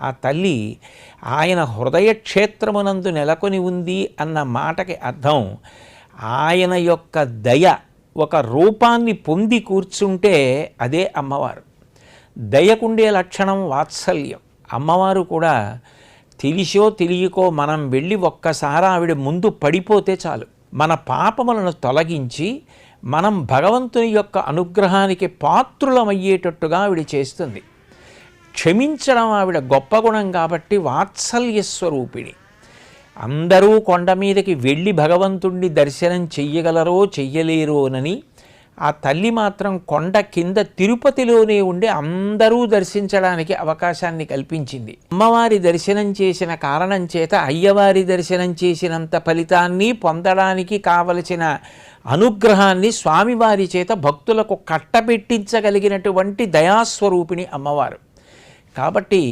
ఆ తల్లి ఆయన హృదయ క్షేత్రమునందు నెలకొని ఉంది అన్న మాటకి అర్థం ఆయన యొక్క దయ ఒక రూపాన్ని పొంది కూర్చుంటే అదే అమ్మవారు. దయకుండే లక్షణం వాత్సల్యం. అమ్మవారు కూడా తెలిసో తెలియకో మనం వెళ్ళి ఒక్కసారి ఆవిడ ముందు పడిపోతే చాలు. మన పాపములను తొలగించి మనం భగవంతుని యొక్క అనుగ్రహానికి పాత్రులమయ్యేటట్టుగా ఆవిడ చేస్తుంది. క్షమించడం ఆవిడ గొప్ప గుణం కాబట్టి వాత్సల్య స్వరూపిణి. అందరూ కొండ మీదకి వెళ్ళి భగవంతుణ్ణి దర్శనం చెయ్యగలరో చెయ్యలేరోనని ఆ తల్లి మాత్రం కొండ కింద తిరుపతిలోనే ఉండి అందరూ దర్శించడానికి అవకాశాన్ని కల్పించింది. అమ్మవారి దర్శనం చేసిన కారణం చేత అయ్యవారి దర్శనం చేసినంత ఫలితాన్ని పొందడానికి కావలసిన అనుగ్రహాన్ని స్వామివారి చేత భక్తులకు కట్టబెట్టించగలిగినటువంటి దయాస్వరూపిణి అమ్మవారు. కాబట్టి